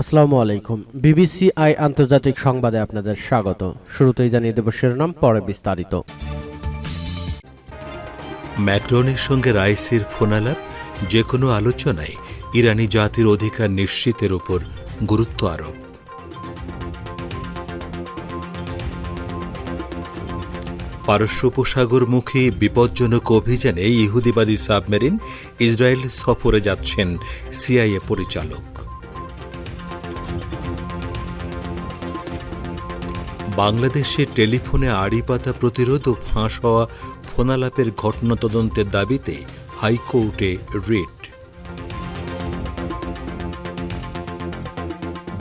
আসসালামু আলাইকুম। BBC I আন্তর্জাতিক সংবাদে আপনাদের স্বাগত। শুরুতেই জানিয়ে দেব শিরোনাম, পরে বিস্তারিত। ম্যাক্রনের সঙ্গে রাইসির ফোনালাপ যে কোনো আলোচনায় ইরানি জাতির অধিকার নিশ্চিতের উপর গুরুত্ব আরোপ। পারস্য উপসাগরমুখী বিপজ্জনক অভিযানে ইহুদিবাদী সাবমেরিন ইসরায়েল সফরে যাচ্ছেন সিআইএ পরিচালক। বাংলাদেশে টেলিফোনে আড়ি পাতা প্রতিরোধ ও ফাঁস হওয়া ফোনালাপের ঘটনা তদন্তের দাবিতে হাইকোর্টে রিট।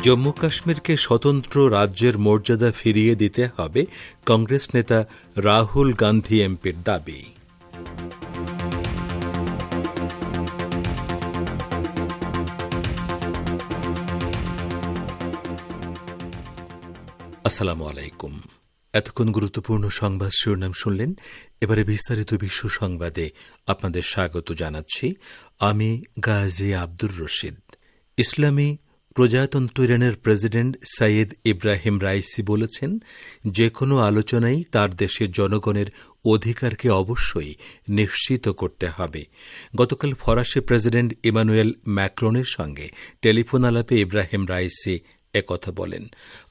জম্মু কাশ্মীরকে স্বতন্ত্র রাজ্যের মর্যাদা ফিরিয়ে দিতে হবে কংগ্রেস নেতা রাহুল গান্ধী এমপির দাবি। আসসালামু আলাইকুম। এতক্ষণ গুরুত্বপূর্ণ সংবাদ শিরোনাম শুনলেন। এবারে বিস্তারিত বিশ্ব সংবাদে আপনাদের স্বাগত জানাচ্ছি। আমি গাজী আব্দুর রশিদ। ইসলামী প্রজাতন্ত্র ইরানের প্রেসিডেন্ট সাইয়েদ ইব্রাহিম রাইসি বলেছেন যে কোনো আলোচনাই তার দেশের জনগণের অধিকারকে অবশ্যই নিশ্চিত করতে হবে। গতকাল ফরাসি প্রেসিডেন্ট ইমানুয়েল ম্যাক্রনের সঙ্গে টেলিফোন আলাপে ইব্রাহিম রাইসি একথা বলেন।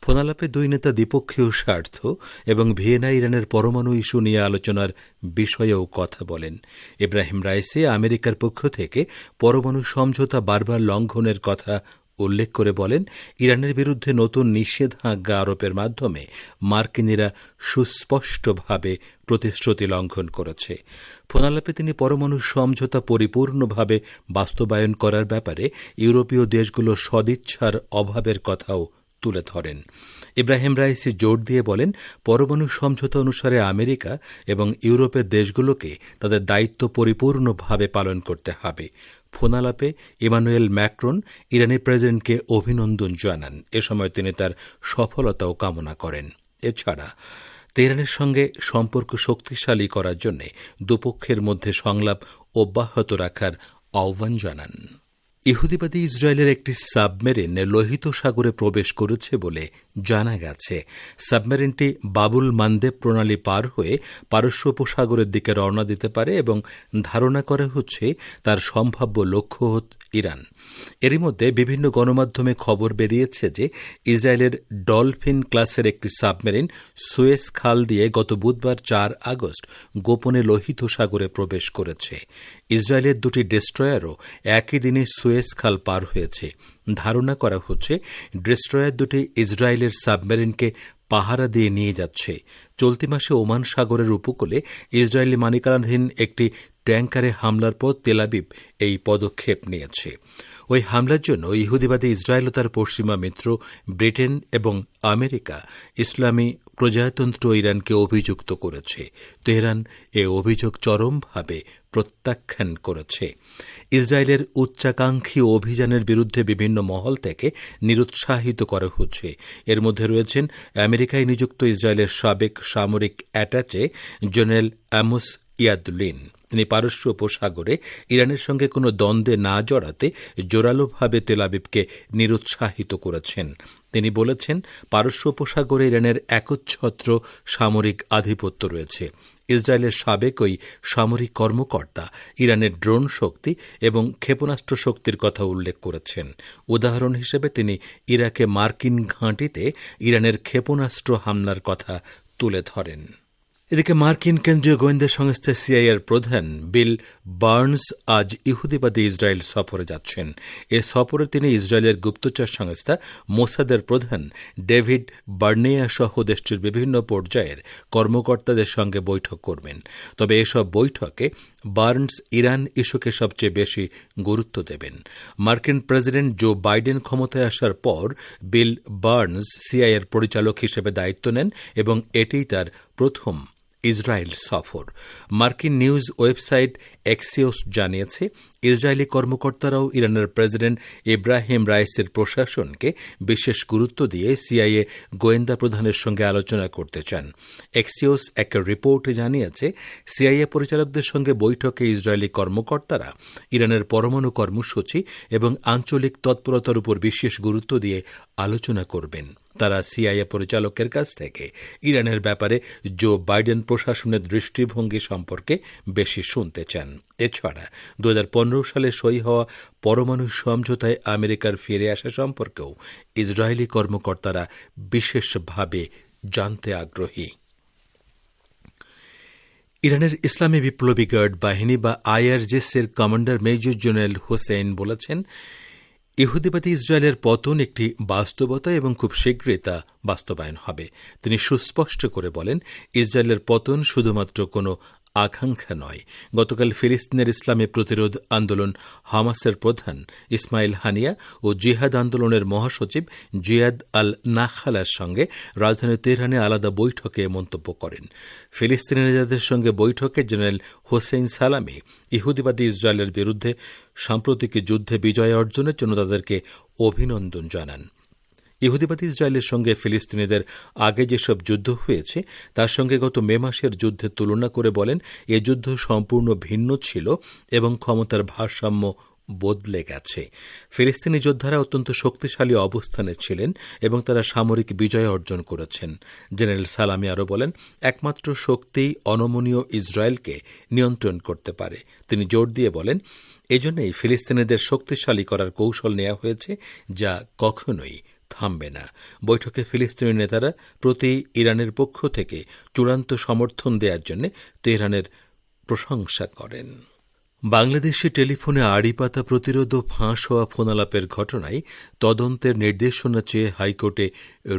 ফোনালাপে দুই নেতা দ্বিপক্ষীয় স্বার্থ এবং ভিয়েনা ইরানের পরমাণু ইস্যু নিয়ে আলোচনার বিষয়েও কথা বলেন। ইব্রাহিম রাইসে আমেরিকার পক্ষ থেকে পরমাণু সমঝোতা বারবার লঙ্ঘনের কথা উল্লেখ করে বলেন, ইরানের বিরুদ্ধে নতুন নিষেধাজ্ঞা আরোপের মাধ্যমে মার্কিনীরা সুস্পষ্টভাবে প্রতিশ্রুতি লঙ্ঘন করেছে। ফোনালাপে তিনি পরমাণু সমঝোতা পরিপূর্ণভাবে বাস্তবায়ন করার ব্যাপারে ইউরোপীয় দেশগুলোর সদিচ্ছার অভাবের কথাও তুলে ধরেন। ইব্রাহিম রাইসি জোর দিয়ে বলেন, পরমাণু সমঝোতা অনুসারে আমেরিকা এবং ইউরোপের দেশগুলোকে তাদের দায়িত্ব পরিপূর্ণভাবে পালন করতে হবে। ফোনালাপে ইমানুয়েল ম্যাক্রন ইরানি প্রেসিডেন্টকে অভিনন্দন জানান। এ সময় তিনি তার সফলতাও কামনা করেন। এছাড়া, তেহরানের সঙ্গে সম্পর্ক শক্তিশালী করার জন্য দুপক্ষের মধ্যে সংলাপ অব্যাহত রাখার আহ্বান জানান। ইহুদিবাদী ইসরায়েলের একটি সাবমেরিন লোহিত সাগরে প্রবেশ করেছে বলে জানা গেছে। সাবমেরিনটি বাবুল মানদেব প্রণালী পার হয়ে পারস্য উপসাগরের দিকে রওনা দিতে পারে এবং ধারণা করা হচ্ছে তার সম্ভাব্য লক্ষ্য ইরান। এরই মধ্যে বিভিন্ন গণমাধ্যমে খবর বেরিয়েছে যে ইসরায়েলের ডলফিন ক্লাসের একটি সাবমেরিন সুয়েস খাল দিয়ে গত বুধবার চার আগস্ট গোপনে লোহিত সাগরে প্রবেশ করেছে। ইসরায়েলের দুটি ডেস্ট্রয়ারও একই দিনে সুয়েস খাল পার হয়েছে। ধারণা করা হচ্ছে, ডেস্ট্রয়ার দুটি ইসরায়েলের সাবমেরিনকে পাহারা দিয়ে নিয়ে যাচ্ছে। চলতি মাসে ওমান সাগরের উপকূলে ইসরায়েলি মানিকানাধীন একটি ট্যাঙ্কারে হামলার পর তেলাবিব এই পদক্ষেপ নিয়েছে। ওই হামলার জন্য ইহুদিবাদী ইসরায়েল ও তার পশ্চিমা মিত্র ব্রিটেন এবং আমেরিকা ইসলামী প্রজাতন্ত্র ইরানকে অভিযুক্ত করেছে। তেহরান এ অভিযোগ চরমভাবে প্রত্যাখ্যান করেছে। ইসরায়েলের উচ্চাকাঙ্ক্ষী অভিযানের বিরুদ্ধে বিভিন্ন মহল থেকে নিরুৎসাহিত করা হচ্ছে। এর মধ্যে রয়েছেন আমেরিকায় নিযুক্ত ইসরায়েলের সাবেক সামরিক অ্যাটাচে জেনারেল অ্যামোস ইয়াদুলিন। তিনি পারস্য উপসাগরে ইরানের সঙ্গে কোনো দ্বন্দ্বে না জড়াতে জোরালোভাবে তেলাবিবকে নিরুৎসাহিত করেছেন। তিনি বলেছেন, পারস্য উপসাগরে ইরানের একচ্ছত্র সামরিক আধিপত্য রয়েছে। ইসরায়েলের সাবেক ওই সামরিক কর্মকর্তা, ইরানের ড্রোন শক্তি এবং ক্ষেপণাস্ত্র শক্তির কথা উল্লেখ করেছেন। উদাহরণ হিসেবে তিনি ইরাকে মার্কিন ঘাঁটিতে ইরানের ক্ষেপণাস্ত্র হামলার কথা তুলে ধরেন। এদিকে মার্কিন কেন্দ্রীয় গোয়েন্দা সংস্থা সিআইএর প্রধান বিল বার্নস আজ ইহুদিবাদী ইসরায়েল সফরে যাচ্ছেন। এ সফরে তিনি ইসরায়েলের গুপ্তচর সংস্থা মোসাদের প্রধান ডেভিড বার্নেয়া সহ দেশটির বিভিন্ন পর্যায়ের কর্মকর্তাদের সঙ্গে বৈঠক করবেন। তবে এসব বৈঠকে বার্নস ইরান ইস্যুকে সবচেয়ে বেশি গুরুত্ব দেবেন। মার্কিন প্রেসিডেন্ট জো বাইডেন ক্ষমতায় আসার পর বিল বার্নস সিআইএর পরিচালক হিসেবে দায়িত্ব নেন এবং এটিই তার প্রথম ইসরায়েল সফর। মার্কিন নিউজ ওয়েবসাইট এক্সিওস জানিয়েছে, ইসরায়েলি কর্মকর্তারাও ইরানের প্রেসিডেন্ট ইব্রাহিম রাইসের প্রশাসনকে বিশেষ গুরুত্ব দিয়ে সিআইএ গোয়েন্দা প্রধানের সঙ্গে আলোচনা করতে চান। এক্সিওস এক রিপোর্টে জানিয়েছে, সিআইএ পরিচালকদের সঙ্গে বৈঠকে ইসরায়েলি কর্মকর্তারা ইরানের পরমাণু কর্মসূচি এবং আঞ্চলিক তৎপরতার উপর বিশেষ গুরুত্ব দিয়ে আলোচনা করবেন। তারা সিআইএ পরিচালকের কাছ থেকে। ইরানের ব্যাপারে জো বাইডেন প্রশাসনের দৃষ্টিভঙ্গি সম্পর্কে বেশি শুনতে চান। এছাড়া দু হাজার পনেরো সালে সই হওয়া পরমাণু সমঝোতায় আমেরিকার ফিরে আসা সম্পর্কেও ইসরায়েলি কর্মকর্তারা বিশেষভাবে জানতে আগ্রহী। ইরানের ইসলামী বিপ্লবী গার্ড বাহিনী বা আইআরজেসের কমান্ডার মেজর জেনারেল হোসেন বলেছেন ইহুদিবাদী ইসরায়েলের পতন একটি বাস্তবতা এবং খুব শীঘ্রই তা বাস্তবায়ন হবে। তিনি সুস্পষ্ট করে বলেন, ইসরায়েলের পতন শুধুমাত্র কোনো আকাঙ্ক্ষা নয়। গতকাল ফিলিস্তিনের ইসলামী প্রতিরোধ আন্দোলন হামাসের প্রধান ইসমাইল হানিয়া ও জিহাদ আন্দোলনের মহাসচিব জিয়াদ আল নাখালার সঙ্গে রাজধানী তেহরানে আলাদা বৈঠকে মন্তব্য করেন। ফিলিস্তিনি নেতাদের সঙ্গে বৈঠকে জেনারেল হোসেন সালামি ইহুদিবাদী ইসরায়েলের বিরুদ্ধে সাম্প্রতিক যুদ্ধে বিজয় অর্জনের জন্য তাদেরকে অভিনন্দন জানান। ইহুদিবাদী ইসরায়েলের সঙ্গে ফিলিস্তিনিদের আগে যেসব যুদ্ধ হয়েছে, তার সঙ্গে গত মে মাসের যুদ্ধের তুলনা করে বলেন, এ যুদ্ধ সম্পূর্ণ ভিন্ন ছিল এবং ক্ষমতার ভারসাম্য বদলে গেছে। ফিলিস্তিনি যোদ্ধারা অত্যন্ত শক্তিশালী অবস্থানে ছিলেন এবং তারা সামরিক বিজয় অর্জন করেছেন। জেনারেল সালামি আরও বলেন, একমাত্র শক্তিই অনমনীয় ইসরায়েলকে নিয়ন্ত্রণ করতে পারে। তিনি জোর দিয়ে বলেন, এজন্যই ফিলিস্তিনিদের শক্তিশালী করার কৌশল নেওয়া হয়েছে যা কখনোই থামবে না। বৈঠকে ফিলিস্তিনি নেতারা প্রতি ইরানের পক্ষ থেকে চূড়ান্ত সমর্থন দেওয়ার জন্য তেহরানের প্রশংসা করেন। বাংলাদেশে টেলিফোনে আড়িপাতা প্রতিরোধ ও ফাঁস হওয়া ফোনালাপের ঘটনায় তদন্তের নির্দেশনা চেয়ে হাইকোর্টে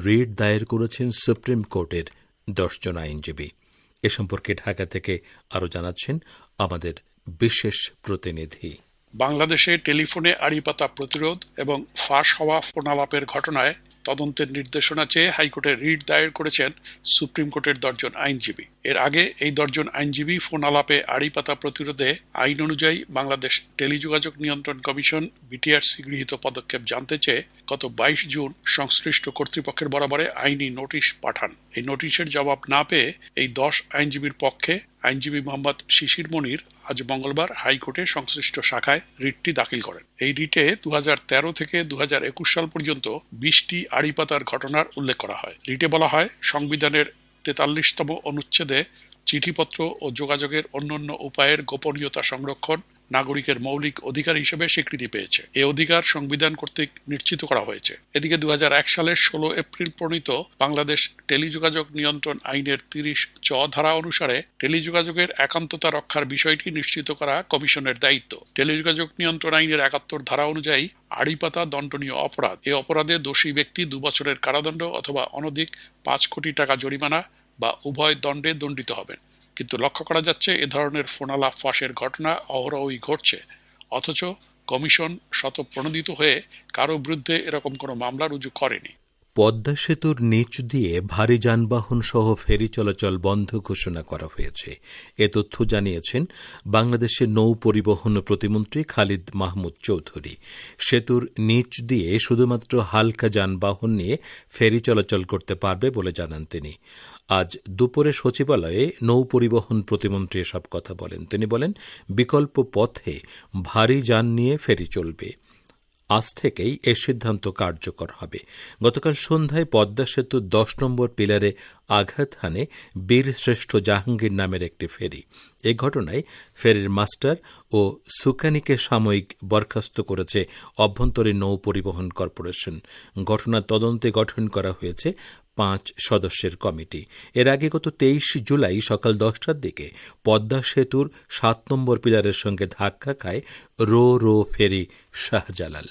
রিট দায়ের করেছেন সুপ্রিম কোর্টের দশজন আইনজীবী। এ সম্পর্কে ঢাকা থেকে আরও জানাচ্ছেন আমাদের বিশেষ প্রতিনিধি। বাংলাদেশে টেলিফোনে আড়িপাতা প্রতিরোধ এবং ফাঁস হওয়া ফোনালাপের ঘটনায় তদন্তের নির্দেশনা চেয়ে হাইকোর্টে রিট দায়ের করেছেন সুপ্রিম কোর্টের দশজন আইনজীবী। এর আগে এই দশজন আইনজীবী ফোন আলাপে আড়িপাতা প্রতিরোধে আইন অনুযায়ী বাংলাদেশ টেলিযোগাযোগ নিয়ন্ত্রণ কমিশন বিটিআরসি গৃহীত পদক্ষেপ জানতে চেয়ে গত বাইশ জুন সংশ্লিষ্ট কর্তৃপক্ষের বরাবরে আইনি নোটিশ পাঠান। এই নোটিশের জবাব না পেয়ে এই দশ আইনজীবীর পক্ষে আইনজীবী মোহাম্মদ শিশির মনির আজ মঙ্গলবার হাইকোর্টে সংশ্লিষ্ট শাখায় রিটটি দাখিল করেন। এই রিটে দু হাজার তেরো থেকে দু হাজার একুশ সাল পর্যন্ত বিশটি আড়িপাতার ঘটনার উল্লেখ করা হয়। রিটে বলা হয়, সংবিধানের তেতাল্লিশতম অনুচ্ছেদে চিঠিপত্র ও যোগাযোগের অন্যান্য উপায়ের গোপনীয়তা সংরক্ষণ নাগরিকের মৌলিক অধিকার হিসেবে স্বীকৃতি পেয়েছে। এ অধিকার সংবিধান কর্তৃক নিশ্চিত করা হয়েছে। এদিকে দুই হাজার এক সালের ষোলো এপ্রিল প্রণীত বাংলাদেশ টেলিযোগাযোগ নিয়ন্ত্রণ আইনের তিরিশ চ ধারা অনুসারে টেলিযোগাযোগের একান্ততা রক্ষার বিষয়টি নিশ্চিত করা কমিশনের দায়িত্ব। টেলিযোগাযোগ নিয়ন্ত্রণ আইনের একাত্তর ধারা অনুযায়ী আড়িপাতা দণ্ডনীয় অপরাধ। এ অপরাধে দোষী ব্যক্তি দু বছরের কারাদণ্ড অথবা অনধিক পাঁচ কোটি টাকা জরিমানা বা উভয় দণ্ডে দণ্ডিত হবেন। কিন্তু লক্ষ্য করা যাচ্ছে এ ধরনের ফোনালা ফাঁসের ঘটনা অহরহই ঘটছে। অথচ কমিশন শত প্রণোদিত হয়ে কারও বিরুদ্ধে এরকম কোনো মামলা রুজু করেনি। পদ্মা সেতুর নিচ দিয়ে ভারী যানবাহন সহ ফেরি চলাচল বন্ধ ঘোষণা করা হয়েছে। এ তথ্য জানিয়েছেন বাংলাদেশের নৌ পরিবহন প্রতিমন্ত্রী খালিদ মাহমুদ চৌধুরী। সেতুর নিচ দিয়ে শুধুমাত্র হালকা যানবাহন নিয়ে ফেরি চলাচল করতে পারবে বলে জানান তিনি। আজ দুপুরে সচিবালয়ে নৌ পরিবহন প্রতিমন্ত্রী এসব কথা বলেন। তিনি বলেন, বিকল্প পথে ভারী যান নিয়ে ফেরি চলবে। আজ থেকেই এ সিদ্ধান্ত কার্যকর হবে। গতকাল সন্ধ্যায় পদ্মা সেতু দশ নম্বর পিলারে আঘাত হানে বীরশ্রেষ্ঠ জাহাঙ্গীর নামের একটি ফেরি। এ ঘটনায় ফেরির মাস্টার ও সুকানিকে সাময়িক বরখাস্ত করেছে অভ্যন্তরীণ নৌ পরিবহন কর্পোরেশন। ঘটনা তদন্তে গঠন করা হয়েছে পাঁচ সদস্যের কমিটি। এর আগে গত তেইশ জুলাই সকাল দশটার দিকে পদ্মা সেতুর সাত নম্বর পিলারের সঙ্গে ধাক্কা খায় রো রো ফেরি শাহজালাল।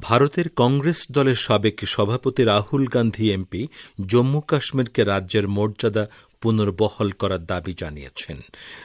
ভারতের কংগ্রেস দলের সাবেক সভাপতি রাহুল গান্ধী এমপি জম্মু কাশ্মীরকে রাজ্যের মর্যাদা পুনর্বহল করার দাবি জানিয়েছেন।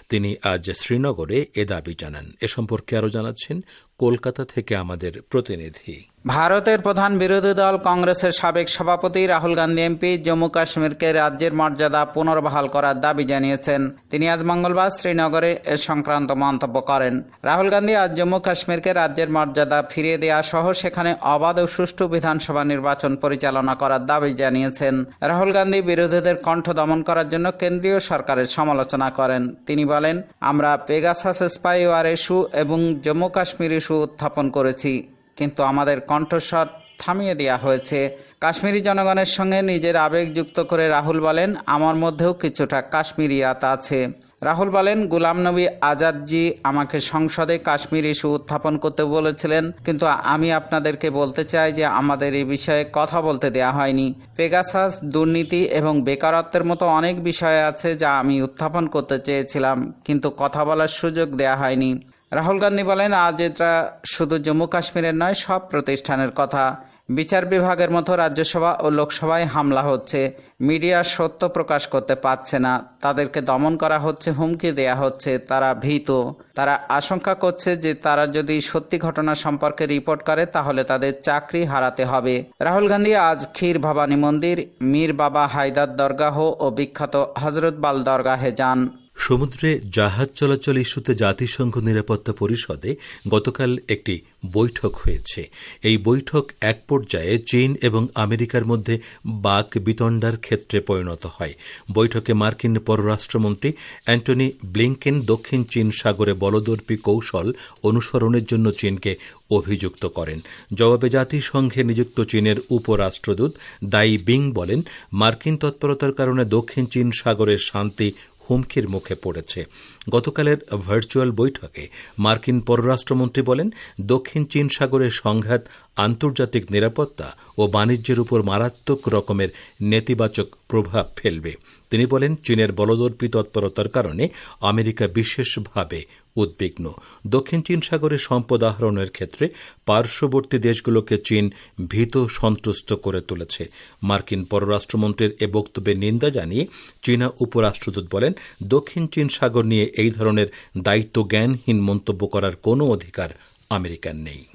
তিনি আজ শ্রীনগরে এ দাবি জানান। এ সম্পর্কে আরও জানাচ্ছেন কলকাতা থেকে আমাদের প্রতিনিধি। ভারতের প্রধান বিরোধী দল কংগ্রেসের সাবেক সভাপতি রাহুল গান্ধী এমপি, জম্মু কাশ্মীরকে রাজ্যের মর্যাদা পুনর্বহাল করার দাবি জানিয়েছেন। তিনি আজ মঙ্গলবার শ্রীনগরে এ সংক্রান্ত মন্তব্য করেন। রাহুল গান্ধী আজ জম্মু কাশ্মীরকে রাজ্যের মর্যাদা ফিরিয়ে দেওয়া সহ সেখানে অবাধ ও সুষ্ঠু বিধানসভা নির্বাচন পরিচালনা করার দাবি জানিয়েছেন। রাহুল গান্ধী বিরোধীদের কণ্ঠ দমন করার জন্য কেন্দ্রীয় সরকারের সমালোচনা করেন। তিনি বলেন, আমরা পেগাসাস স্পাইওয়ার ইস্যু এবং জম্মু কাশ্মীর উত্থাপন করেছি, কিন্তু আমাদের কণ্ঠস্বর থামিয়ে দেওয়া হয়েছে। কাশ্মীরি জনগণের সঙ্গে নিজের আবেগ যুক্ত করে রাহুল বলেন, আমার মধ্যেও কিছুটা কাশ্মীরিয়াত আছে। রাহুল বলেন, গুলাম নবী আজাদজি আমাকে সংসদে কাশ্মীর ইস্যু উত্থাপন করতে বলেছিলেন, কিন্তু আমি আপনাদেরকে বলতে চাই যে আমাদের এই বিষয়ে কথা বলতে দেয়া হয়নি। পেগাসাস দুর্নীতি এবং বেকারত্বের মতো অনেক বিষয় আছে যা আমি উত্থাপন করতে চেয়েছিলাম, কিন্তু কথা বলার সুযোগ দেয়া হয়নি। রাহুল গান্ধী বলেন, আজ এটা শুধু জম্মু কাশ্মীরের নয়, সব প্রতিষ্ঠানের কথা। বিচার বিভাগের মতো রাজ্যসভা ও লোকসভায় হামলা হচ্ছে। মিডিয়া সত্য প্রকাশ করতে পারছে না। তাদেরকে দমন করা হচ্ছে, হুমকি দেয়া হচ্ছে। তারা ভীত। তারা আশঙ্কা করছে যে তারা যদি সত্যি ঘটনা সম্পর্কে রিপোর্ট করে, তাহলে তাদের চাকরি হারাতে হবে। রাহুল গান্ধী আজ ক্ষীর ভবানী মন্দির, মীর বাবা হায়দার দরগাহ ও বিখ্যাত হজরতবাল দরগাহে যান। সমুদ্রে জাহাজ চলাচল ইস্যুতে জাতিসংঘ নিরাপত্তা পরিষদে গতকাল একটি বৈঠক হয়েছে। এই বৈঠক এক পর্যায়ে চীন এবং আমেরিকার মধ্যে বাক বিতণ্ডার ক্ষেত্রে পরিণত হয়। বৈঠকে মার্কিন পররাষ্ট্রমন্ত্রী অ্যান্টনি ব্লিংকেন দক্ষিণ চীন সাগরে বলদর্পী কৌশল অনুসরণের জন্য চীনকে অভিযুক্ত করেন। জবাবে জাতিসংঘে নিযুক্ত চীনের উপরাষ্ট্রদূত দাই বিং বলেন, মার্কিন তৎপরতার কারণে দক্ষিণ চীন সাগরের শান্তি হুমকির মুখে পড়েছে। গতকালের ভার্চুয়াল বৈঠকে মার্কিন পররাষ্ট্রমন্ত্রী বলেন, দক্ষিণ চীন সাগরের সংঘাত, আন্তর্জাতিক নিরাপত্তা ও বাণিজ্যের উপর মারাত্মক রকমের নেতিবাচক প্রভাব ফেলবে। তিনি বলেন, চীনের বলদর্পী তৎপরতার কারণে আমেরিকা বিশেষভাবে উদ্বিগ্ন। দক্ষিণ চীন সাগরে সম্পদ আহরণের ক্ষেত্রে পার্শ্ববর্তী দেশগুলোকে চীন ভীত সন্ত্রস্ত করে তুলেছে। মার্কিন পররাষ্ট্রমন্ত্রীর এ বক্তব্যে নিন্দা জানিয়ে চীনা উপরাষ্ট্রদূত বলেন, দক্ষিণ চীন সাগর নিয়ে এই ধরনের দায়িত্ব জ্ঞানহীন মন্তব্য করার কোনো অধিকার আমেরিকার নেই।